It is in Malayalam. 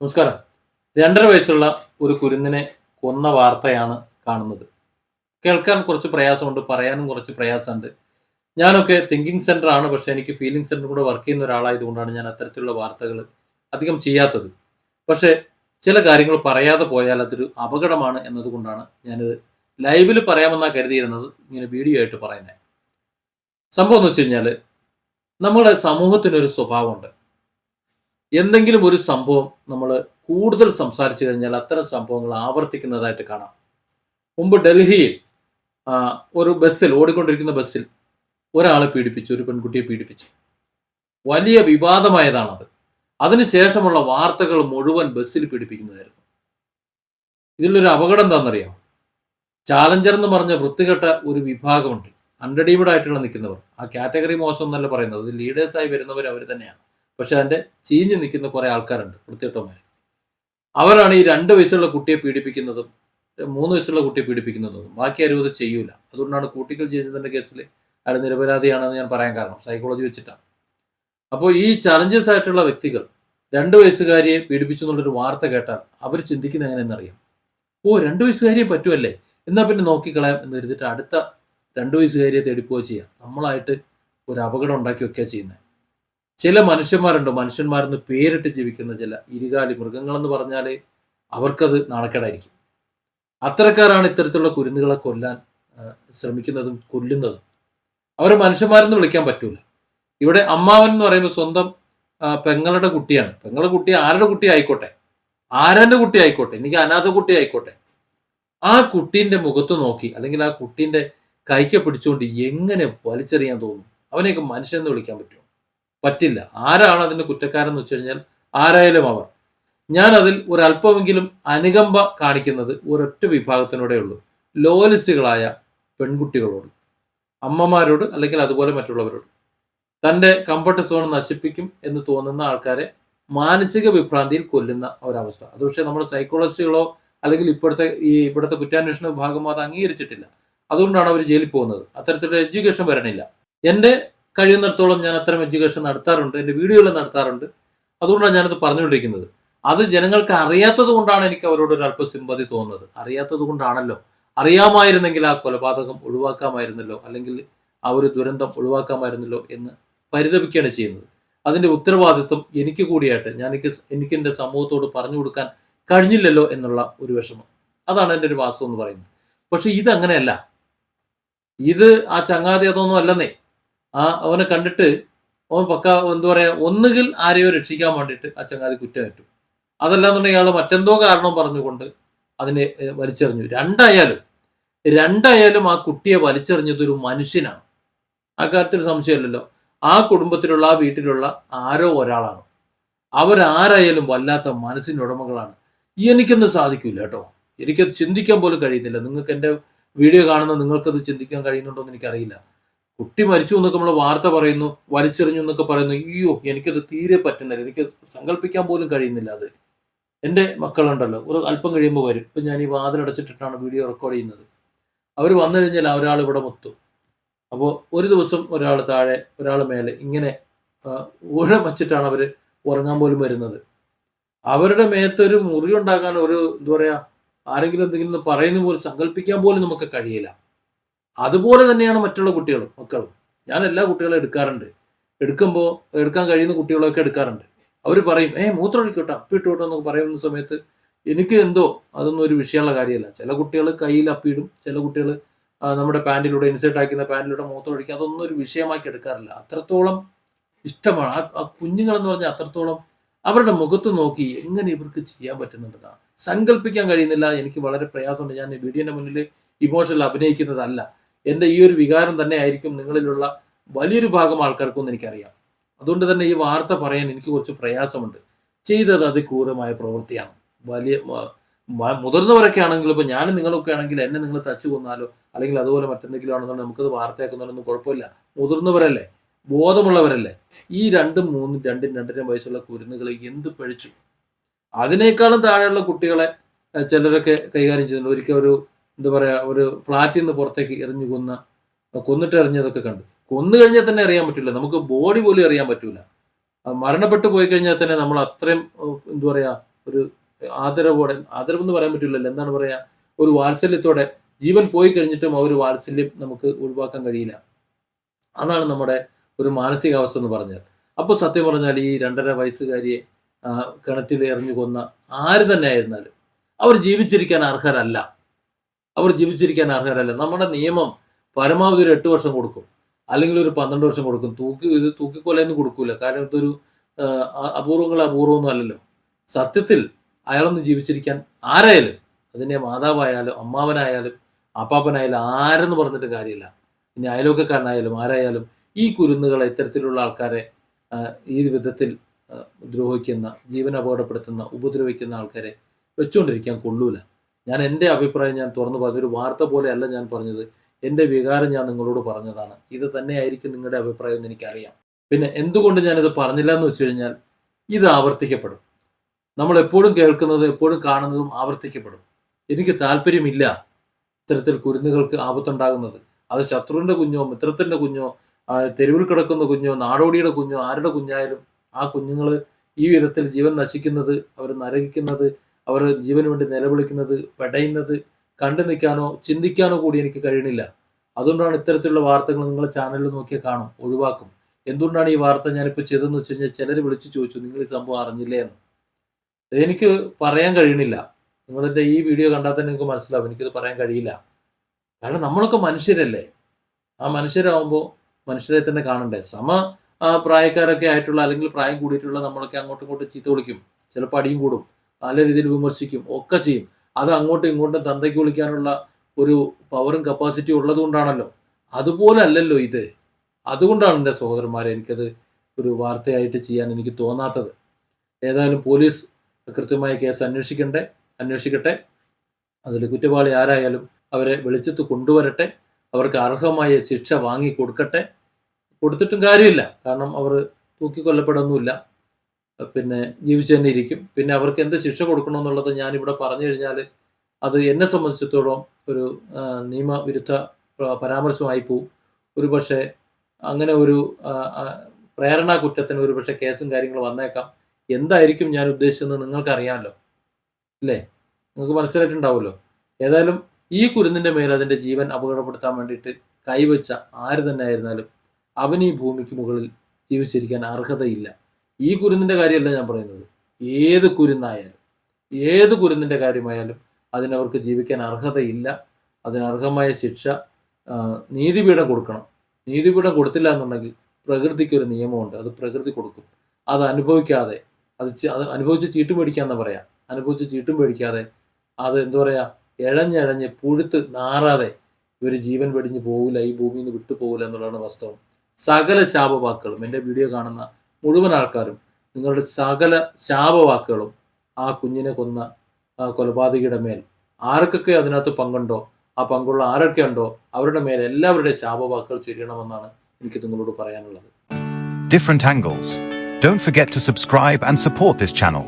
നമസ്കാരം. രണ്ടര വയസ്സുള്ള ഒരു കുരുന്നിനെ കൊന്ന വാർത്തയാണ് കാണുന്നത്. കേൾക്കാൻ കുറച്ച് പ്രയാസമുണ്ട് പറയാനും കുറച്ച് പ്രയാസമുണ്ട്. ഞാനൊക്കെ തിങ്കിങ് സെന്റർ ആണ് പക്ഷെ എനിക്ക് ഫീലിംഗ് സെന്റർ കൂടെ വർക്ക് ചെയ്യുന്ന ഒരാളായതുകൊണ്ടാണ് ഞാൻ അത്തരത്തിലുള്ള വാർത്തകൾ അധികം ചെയ്യാത്തത്. പക്ഷേ ചില കാര്യങ്ങൾ പറയാതെ പോയാൽ അതൊരു അപകടമാണ് എന്നതുകൊണ്ടാണ് ഞാനിത് ലൈവിൽ പറയാമെന്നാണ് കരുതിയിരുന്നത് ഇങ്ങനെ വീഡിയോ ആയിട്ട് പറയുന്നത് സംഭവം എന്ന് വെച്ച് കഴിഞ്ഞാൽ നമ്മുടെ സമൂഹത്തിനൊരു സ്വഭാവമുണ്ട്. എന്തെങ്കിലും ഒരു സംഭവം നമ്മൾ കൂടുതൽ സംസാരിച്ചു കഴിഞ്ഞാൽ അത്തരം സംഭവങ്ങൾ ആവർത്തിക്കുന്നതായിട്ട് കാണാം. മുമ്പ് ഡൽഹിയിൽ ഒരു ബസ്സിൽ ഓടിക്കൊണ്ടിരിക്കുന്ന ബസ്സിൽ ഒരാളെ പീഡിപ്പിച്ചു ഒരു പെൺകുട്ടിയെ പീഡിപ്പിച്ചു. വലിയ വിവാദമായതാണത്. അതിനുശേഷമുള്ള വാർത്തകൾ മുഴുവൻ ബസ്സിൽ പീഡിപ്പിക്കുന്നതായിരുന്നു. ഇതിലൊരു അപകടം എന്താണെന്നറിയാം ചാലഞ്ചർ എന്ന് പറഞ്ഞ വൃത്തികെട്ട ഒരു വിഭാഗമുണ്ട്. അൺറെഡീമഡ് ആയിട്ടുള്ള നിൽക്കുന്നവർ. ആ കാറ്റഗറി മോശം എന്നല്ല പറയുന്നത്. ലീഡേഴ്സായി വരുന്നവർ അവർ തന്നെയാണ്. പക്ഷെ അതിന്റെ ചീഞ്ഞ് നിൽക്കുന്ന കുറേ ആൾക്കാരുണ്ട് വൃത്തികെട്ടവന്മാർ അവരാണ് ഈ രണ്ട് വയസ്സുള്ള കുട്ടിയെ പീഡിപ്പിക്കുന്നതും മൂന്ന് വയസ്സുള്ള കുട്ടിയെ പീഡിപ്പിക്കുന്നതും. ബാക്കി ഇത് ചെയ്യൂല. അതുകൊണ്ടാണ് കുട്ടികൾ ചെയ്യുന്നതിന്റെ കേസിൽ അയാൾ നിരപരാധിയാണെന്ന് ഞാൻ പറയാൻ കാരണം. സൈക്കോളജി വെച്ചിട്ടാണ്. അപ്പോൾ ഈ ചലഞ്ചസ് ആയിട്ടുള്ള വ്യക്തികൾ രണ്ട് വയസ്സുകാരിയെ പീഡിപ്പിച്ചു എന്നുള്ളൊരു വാർത്ത കേട്ടാൽ അവർ ചിന്തിക്കുന്നത് എങ്ങനെയെന്നറിയാം. ഓ രണ്ട് വയസ്സുകാരിയെ പറ്റുമല്ലേ എന്നാൽ പിന്നെ നോക്കിക്കളയാം എന്ന് കരുതിയിട്ട് അടുത്ത രണ്ട് വയസ്സുകാരിയെ തേടിപ്പോവുക ചെയ്യാം. നമ്മളായിട്ട് ഒരു അപകടം ഉണ്ടാക്കി വെക്കുക ചെയ്യുന്നത്. ചില മനുഷ്യന്മാരുണ്ട്. മനുഷ്യന്മാരെന്ന് പേരിട്ട് ജീവിക്കുന്ന ചില ഇരുകാലി മൃഗങ്ങളെന്ന് പറഞ്ഞാൽ അവർക്കത് നാണക്കേടായിരിക്കും. അത്തരക്കാരാണ് ഇത്തരത്തിലുള്ള കുരുന്നുകളെ കൊല്ലാൻ ശ്രമിക്കുന്നതും കൊല്ലുന്നതും. അവരെ മനുഷ്യന്മാരെന്ന് വിളിക്കാൻ പറ്റൂല. ഇവിടെ അമ്മാവൻ എന്ന് പറയുമ്പോൾ സ്വന്തം പെങ്ങളുടെ കുട്ടിയാണ്. പെങ്ങളുടെ കുട്ടി ആരുടെ കുട്ടി ആയിക്കോട്ടെ? ആരന്റെ കുട്ടി ആയിക്കോട്ടെ? എനിക്ക് അനാഥ കുട്ടി ആയിക്കോട്ടെ? ആ കുട്ടീന്റെ മുഖത്ത് നോക്കി അല്ലെങ്കിൽ ആ കുട്ടീന്റെ കൈക്ക് പിടിച്ചുകൊണ്ട് എങ്ങനെ വലിച്ചെറിയാൻ തോന്നും? അവനെയൊക്കെ മനുഷ്യൻ വിളിക്കാൻ പറ്റുമോ? പറ്റില്ല. ആരാണ് അതിന്റെ കുറ്റക്കാരെന്ന് വെച്ച് കഴിഞ്ഞാൽ ആരായാലും അവർ. ഞാൻ അതിൽ ഒരല്പമെങ്കിലും അനുകമ്പ കാണിക്കുന്നത് ഒരൊറ്റ വിഭാഗത്തിനോടെ ഉള്ളൂ. ലോലിസ്റ്റുകളായ പെൺകുട്ടികളോട് അമ്മമാരോട് അല്ലെങ്കിൽ അതുപോലെ മറ്റുള്ളവരോട്. തന്റെ കംഫർട്ട് സോൺ നശിപ്പിക്കും എന്ന് തോന്നുന്ന ആൾക്കാരെ മാനസിക വിഭ്രാന്തിയിൽ കൊല്ലുന്ന ഒരവസ്ഥ. അത് പക്ഷേ നമ്മുടെ സൈക്കോളജിസ്റ്റുകളോ അല്ലെങ്കിൽ ഇപ്പോഴത്തെ ഈ ഇവിടുത്തെ കുറ്റാന്വേഷണ വിഭാഗമോ അത് അംഗീകരിച്ചിട്ടില്ല. അതുകൊണ്ടാണ് അവർ ജയിലിൽ പോകുന്നത്. അത്തരത്തിലുള്ള എഡ്യൂക്കേഷൻ വരണില്ല. എന്റെ കഴിയുന്നിടത്തോളം ഞാൻ അത്തരം എഡ്യൂക്കേഷൻ നടത്താറുണ്ട് എന്റെ വീഡിയോകൾ നടത്താറുണ്ട്. അതുകൊണ്ടാണ് ഞാനത് പറഞ്ഞുകൊണ്ടിരിക്കുന്നത്. അത് ജനങ്ങൾക്ക് അറിയാത്തത് കൊണ്ടാണ് എനിക്ക് അവരോട് ഒരു സിമ്പതി തോന്നുന്നത്. അറിയാത്തത് കൊണ്ടാണല്ലോ. അറിയാമായിരുന്നെങ്കിൽ ആ കൊലപാതകം ഒഴിവാക്കാമായിരുന്നല്ലോ അല്ലെങ്കിൽ ആ ഒരു ദുരന്തം ഒഴിവാക്കാമായിരുന്നല്ലോ എന്ന് പരിതപിക്കുകയാണ് ചെയ്യുന്നത്. അതിന്റെ ഉത്തരവാദിത്വം എനിക്ക് കൂടിയായിട്ട് ഞാൻ എനിക്ക് എനിക്ക് എന്റെ സമൂഹത്തോട് പറഞ്ഞു കൊടുക്കാൻ കഴിഞ്ഞില്ലല്ലോ എന്നുള്ള ഒരു വിഷമം. അതാണ് എന്റെ ഒരു വാസ്തവം എന്ന് പറയുന്നത്. പക്ഷെ ഇതങ്ങനെയല്ല. ഇത് ആ ചങ്ങാതി അതൊന്നും അല്ലെന്നേ. ആ അവനെ കണ്ടിട്ട് അവൻ പക്ക എന്താ പറയാ ഒന്നുകിൽ ആരെയോ രക്ഷിക്കാൻ വേണ്ടിയിട്ട് ആ ചങ്ങാതി കുറ്റമേറ്റു. അതല്ലാന്നുണ്ടെങ്കിൽ അയാൾ മറ്റെന്തോ കാരണം പറഞ്ഞുകൊണ്ട് അതിനെ വലിച്ചെറിഞ്ഞു. രണ്ടായാലും രണ്ടായാലും ആ കുട്ടിയെ വലിച്ചെറിഞ്ഞത് ഒരു മനുഷ്യനാണ്. ആ കാര്യത്തിൽ സംശയമില്ലല്ലോ. ആ കുടുംബത്തിലുള്ള ആ വീട്ടിലുള്ള ആരോ ഒരാളാണ്. അവരാരായാലും വല്ലാത്ത മനസ്സിന്റെ ഉടമകളാണ്. എനിക്കൊന്നും സാധിക്കില്ല കേട്ടോ. എനിക്കത് ചിന്തിക്കാൻ പോലും കഴിയുന്നില്ല. നിങ്ങൾക്ക് എന്റെ വീഡിയോ കാണുന്ന നിങ്ങൾക്കത് ചിന്തിക്കാൻ കഴിയുന്നുണ്ടോ എന്ന് എനിക്കറിയില്ല. കുട്ടി മരിച്ചു എന്നൊക്കെ നമ്മൾ വാർത്ത പറയുന്നു വലിച്ചെറിഞ്ഞു എന്നൊക്കെ പറയുന്നു. അയ്യോ എനിക്കത് തീരെ പറ്റുന്നില്ല. എനിക്ക് സങ്കല്പിക്കാൻ പോലും കഴിയുന്നില്ല അത്. എന്റെ മക്കളുണ്ടല്ലോ ഒരു അല്പം കഴിയുമ്പോൾ വരും. ഇപ്പം ഞാൻ ഈ വാതിലടച്ചിട്ടിട്ടാണ് വീഡിയോ റെക്കോർഡ് ചെയ്യുന്നത്. അവർ വന്നു കഴിഞ്ഞാൽ ഒരാൾ ഇവിടെ മൊത്തും. അപ്പോൾ ഒരു ദിവസം ഒരാൾ താഴെ ഒരാൾ മേലെ ഇങ്ങനെ ഊഴം വച്ചിട്ടാണ് അവർ ഉറങ്ങാൻ പോലും വരുന്നത്. അവരുടെ മേത്തൊരു മുറി ഉണ്ടാക്കാൻ ഒരു എന്താ പറയുക ആരെങ്കിലും എന്തെങ്കിലും പറയുന്ന പോലും സങ്കല്പിക്കാൻ പോലും നമുക്ക് കഴിയില്ല. അതുപോലെ തന്നെയാണ് മറ്റുള്ള കുട്ടികളും മക്കളും. ഞാൻ എല്ലാ കുട്ടികളും എടുക്കാറുണ്ട്. എടുക്കുമ്പോൾ എടുക്കാൻ കഴിയുന്ന കുട്ടികളൊക്കെ എടുക്കാറുണ്ട്. അവർ പറയും ഏ മൂത്രം ഒഴിക്കോട്ടെ അപ്പിട്ടോട്ടോ എന്നൊക്കെ പറയുന്ന സമയത്ത് എനിക്ക് എന്തോ അതൊന്നും ഒരു വിഷയമുള്ള കാര്യമല്ല. ചില കുട്ടികൾ കയ്യിൽ അപ്പിയിടും ചില കുട്ടികൾ നമ്മുടെ പാന്റിലൂടെ ഇൻസേർട്ട് ആക്കുന്ന പാന്റിലൂടെ മൂത്രം ഒഴിക്കുക അതൊന്നും ഒരു വിഷയമാക്കി എടുക്കാറില്ല. അത്രത്തോളം ഇഷ്ടമാണ്. ആ കുഞ്ഞുങ്ങളെന്ന് പറഞ്ഞാൽ അത്രത്തോളം അവരുടെ മുഖത്ത് നോക്കി എങ്ങനെ ഇവർക്ക് ചെയ്യാൻ പറ്റുന്നുണ്ടെന്നാണ്. സങ്കല്പിക്കാൻ കഴിയുന്നില്ല. എനിക്ക് വളരെ പ്രയാസമുണ്ട്. ഞാൻ വീഡിയോന്റെ മുന്നിൽ ഇമോഷണൽ അഭിനയിക്കുന്നതല്ല. എന്റെ ഈ ഒരു വികാരം തന്നെ ആയിരിക്കും നിങ്ങളിലുള്ള വലിയൊരു ഭാഗം ആൾക്കാർക്കൊന്നും എനിക്കറിയാം. അതുകൊണ്ട് തന്നെ ഈ വാർത്ത പറയാൻ എനിക്ക് കുറച്ച് പ്രയാസമുണ്ട്. ചെയ്തത് അതിക്രൂരമായ പ്രവൃത്തിയാണ്. വലിയ മുതിർന്നവരൊക്കെ ആണെങ്കിൽ ഇപ്പോൾ ഞാനും നിങ്ങളൊക്കെ ആണെങ്കിൽ എന്നെ നിങ്ങൾ തച്ചു കൊന്നാലോ അല്ലെങ്കിൽ അതുപോലെ മറ്റെന്തെങ്കിലും ആണെന്നുണ്ടെങ്കിൽ നമുക്കത് വാർത്തയാക്കുന്നതിനൊന്നും കുഴപ്പമില്ല. മുതിർന്നവരല്ലേ ബോധമുള്ളവരല്ലേ ഈ രണ്ടും മൂന്നും രണ്ടും രണ്ടര വയസ്സുള്ള കുരുന്നുകൾ എന്ത് പഴിച്ചു? അതിനേക്കാളും താഴെയുള്ള കുട്ടികളെ ചിലരൊക്കെ കൈകാര്യം ചെയ്യുന്നുണ്ട്. ഒരിക്കൽ ഒരു എന്താ പറയാ ഒരു ഫ്ലാറ്റിൽ നിന്ന് പുറത്തേക്ക് എറിഞ്ഞു കൊന്ന കൊന്നിട്ട് എറിഞ്ഞതൊക്കെ കണ്ടു. കൊന്നു കഴിഞ്ഞാൽ തന്നെ അറിയാൻ പറ്റില്ല. നമുക്ക് ബോഡി പോലും അറിയാൻ പറ്റില്ല മരണപ്പെട്ടു പോയി കഴിഞ്ഞാൽ തന്നെ നമ്മൾ അത്രയും എന്താ പറയാ ഒരു ആദരവോടെ ആദരവെന്ന് പറയാൻ പറ്റില്ലല്ലോ. എന്താണ് പറയാ ഒരു വാത്സല്യത്തോടെ ജീവൻ പോയി കഴിഞ്ഞിട്ടും ആ ഒരു വാത്സല്യം നമുക്ക് ഒഴിവാക്കാൻ കഴിയില്ല. അതാണ് നമ്മുടെ ഒരു മാനസികാവസ്ഥ എന്ന് പറഞ്ഞാൽ. അപ്പോൾ സത്യം പറഞ്ഞാൽ ഈ രണ്ടര വയസ്സുകാരിയെ കിണറ്റിൽ എറിഞ്ഞു കൊന്ന ആര് തന്നെ ആയിരുന്നാലും അവർ ജീവിച്ചിരിക്കാൻ അർഹരല്ല. അവർ ജീവിച്ചിരിക്കാൻ അർഹരല്ല. നമ്മുടെ നിയമം പരമാവധി ഒരു എട്ട് വർഷം കൊടുക്കും. അല്ലെങ്കിൽ ഒരു പന്ത്രണ്ട് വർഷം കൊടുക്കും. തൂക്കി ഇത് തൂക്കിക്കൊലയൊന്നും കൊടുക്കൂല. കാരണം ഇതൊരു അപൂർവങ്ങൾ അപൂർവമൊന്നും അല്ലല്ലോ. സത്യത്തിൽ അയാളൊന്ന് ജീവിച്ചിരിക്കാൻ ആരായാലും അതിന്റെ മാതാവായാലും അമ്മാവനായാലും അപ്പാപ്പനായാലും ആരെന്ന് പറഞ്ഞിട്ട് കാര്യമില്ല. ഇനി അയലോക്കക്കാരനായാലും ആരായാലും ഈ കുരുന്നുകളെ ഇത്തരത്തിലുള്ള ആൾക്കാരെ ഈ വിധത്തിൽ ദ്രോഹിക്കുന്ന ജീവൻ അപകടപ്പെടുത്തുന്ന ഉപദ്രവിക്കുന്ന ആൾക്കാരെ വെച്ചുകൊണ്ടിരിക്കാൻ കൊള്ളൂല. ഞാൻ എന്റെ അഭിപ്രായം ഞാൻ തുറന്നു പറഞ്ഞു. ഒരു വാർത്ത പോലെയല്ല ഞാൻ പറഞ്ഞത്. എന്റെ വികാരം ഞാൻ നിങ്ങളോട് പറഞ്ഞതാണ്. ഇത് തന്നെയായിരിക്കും നിങ്ങളുടെ അഭിപ്രായം എന്ന് എനിക്കറിയാം. പിന്നെ എന്തുകൊണ്ട് ഞാനിത് പറഞ്ഞില്ല എന്ന് വെച്ച് കഴിഞ്ഞാൽ ഇത് ആവർത്തിക്കപ്പെടും. നമ്മൾ എപ്പോഴും കേൾക്കുന്നത് എപ്പോഴും കാണുന്നതും ആവർത്തിക്കപ്പെടും. എനിക്ക് താല്പര്യമില്ല ഇത്തരത്തിൽ കുരുന്നുകൾക്ക് ആപത്തുണ്ടാകുന്നത്. അത് ശത്രുവിന്റെ കുഞ്ഞോ മിത്രത്തിന്റെ കുഞ്ഞോ തെരുവിൽ കിടക്കുന്ന കുഞ്ഞോ നാടോടിയുടെ കുഞ്ഞോ ആരുടെ കുഞ്ഞായാലും ആ കുഞ്ഞുങ്ങൾ ഈ വിധത്തിൽ ജീവൻ നശിക്കുന്നത് അവർ നരകിക്കുന്നത് അവർ ജീവന് വേണ്ടി നിലവിളിക്കുന്നത് പെടയുന്നത് കണ്ടു നിൽക്കാനോ ചിന്തിക്കാനോ കൂടി എനിക്ക് കഴിയണില്ല. അതുകൊണ്ടാണ് ഇത്തരത്തിലുള്ള വാർത്തകൾ നിങ്ങൾ ചാനലിൽ നോക്കിയാൽ കാണും ഒഴിവാക്കും. എന്തുകൊണ്ടാണ് ഈ വാർത്ത ഞാനിപ്പോൾ ചെയ്തതെന്ന് വെച്ച് കഴിഞ്ഞാൽ ചിലർ വിളിച്ചു ചോദിച്ചു നിങ്ങൾ ഈ സംഭവം അറിഞ്ഞില്ലേ? എന്ന്. എനിക്ക് പറയാൻ കഴിയണില്ല. നിങ്ങളുടെ ഈ വീഡിയോ കണ്ടാൽ തന്നെ നിങ്ങൾക്ക് മനസ്സിലാവും എനിക്കത് പറയാൻ കഴിയില്ല. കാരണം നമ്മളൊക്കെ മനുഷ്യരല്ലേ. ആ മനുഷ്യരാകുമ്പോൾ മനുഷ്യരെ തന്നെ കാണണ്ടേ. സമ പ്രായക്കാരൊക്കെ ആയിട്ടുള്ള അല്ലെങ്കിൽ പ്രായം കൂടിയിട്ടുള്ള നമ്മളൊക്കെ അങ്ങോട്ടും ഇങ്ങോട്ടും ചീത്ത വിളിക്കും. ചിലപ്പോൾ അടിയും കൂടും. നല്ല രീതിയിൽ വിമർശിക്കും ഒക്കെ ചെയ്യും. അത് അങ്ങോട്ടും ഇങ്ങോട്ടും തന്തയ്ക്ക് വിളിക്കാനുള്ള ഒരു പവറും കപ്പാസിറ്റിയും ഉള്ളത് കൊണ്ടാണല്ലോ. അതുപോലെ അല്ലല്ലോ ഇത്. അതുകൊണ്ടാണ് എന്റെ സഹോദരന്മാരെ എനിക്കത് ഒരു വാർത്തയായിട്ട് ചെയ്യാൻ എനിക്ക് തോന്നാത്തത്. ഏതായാലും പോലീസ് കൃത്യമായ കേസ് അന്വേഷിക്കണ്ടേ? അന്വേഷിക്കട്ടെ. അതിൽ കുറ്റവാളി ആരായാലും അവരെ വെളിച്ചത്ത് കൊണ്ടുവരട്ടെ. അവർക്ക് അർഹമായ ശിക്ഷ വാങ്ങി കൊടുക്കട്ടെ. കൊടുത്തിട്ടും കാര്യമില്ല. കാരണം അവർ തൂക്കിക്കൊല്ലപ്പെടുന്നില്ല പിന്നെ ജീവിച്ചു തന്നെ ഇരിക്കും പിന്നെ അവർക്ക് എന്ത് ശിക്ഷ കൊടുക്കണമെന്നുള്ളത് ഞാനിവിടെ പറഞ്ഞു കഴിഞ്ഞാൽ അത് എന്നെ സംബന്ധിച്ചിടത്തോളം ഒരു നിയമവിരുദ്ധ പരാമർശമായി പോവും. ഒരു പക്ഷേ അങ്ങനെ ഒരു പ്രേരണാ കുറ്റത്തിന് ഒരു പക്ഷേ കേസും കാര്യങ്ങളും വന്നേക്കാം. എന്തായിരിക്കും ഞാൻ ഉദ്ദേശിച്ചതെന്ന് നിങ്ങൾക്കറിയാമല്ലോ. അല്ലേ? നിങ്ങൾക്ക് മനസ്സിലായിട്ടുണ്ടാവുമല്ലോ. ഏതായാലും ഈ കുരുന്നിന്റെ മേൽ അതിന്റെ ജീവൻ അപകടപ്പെടുത്താൻ വേണ്ടിയിട്ട് കൈവച്ച ആര് തന്നെ ആയിരുന്നാലും അവനീ ഈ ഭൂമിക്ക് മുകളിൽ ജീവിച്ചിരിക്കാൻ അർഹതയില്ല. ഈ കുരുന്നിന്റെ കാര്യമല്ല ഞാൻ പറയുന്നത്. ഏത് കുരുന്നായാലും ഏത് കുരുന്നിന്റെ കാര്യമായാലും അതിനവർക്ക് ജീവിക്കാൻ അർഹതയില്ല. അതിനർഹമായ ശിക്ഷ നീതിപീഠം കൊടുക്കണം. നീതിപീഠം കൊടുത്തില്ല എന്നുണ്ടെങ്കിൽ പ്രകൃതിക്ക് ഒരു നിയമമുണ്ട്. അത് പ്രകൃതി കൊടുക്കും. അത് അനുഭവിക്കാതെ അത് അത് അനുഭവിച്ച് ചീട്ടും മേടിക്കാന്ന് പറയാം. അനുഭവിച്ച് ചീട്ടും മേടിക്കാതെ അത് എന്താ പറയാ? ഇഴഞ്ഞിഴഞ്ഞ് പുഴുത്ത് നാറാതെ ഇവർ ജീവൻ വെടിഞ്ഞ് പോകില്ല ഈ ഭൂമിയിൽ നിന്ന് വിട്ടു പോകില്ല എന്നുള്ളതാണ് വാസ്തവം. സകല ശാപവാക്കുകളും. എന്റെ വീഡിയോ കാണുന്ന മുഴുവൻ ആൾക്കാരും നിങ്ങളുടെ സകല ശാപവാക്കുകളും ആ കുഞ്ഞിനെ കൊന്ന കൊലപാതകിയുടെ മേൽ ആർക്കൊക്കെ അതിനകത്ത് പങ്കുണ്ടോ ആ പങ്കുള്ള ആരൊക്കെ ഉണ്ടോ അവരുടെ മേൽ എല്ലാവരുടെയും ശാപവാക്കുകൾ ചൊരിയണമെന്നാണ് എനിക്ക് നിങ്ങളോട് പറയാനുള്ളത് different angles. Don't forget to subscribe and support this channel.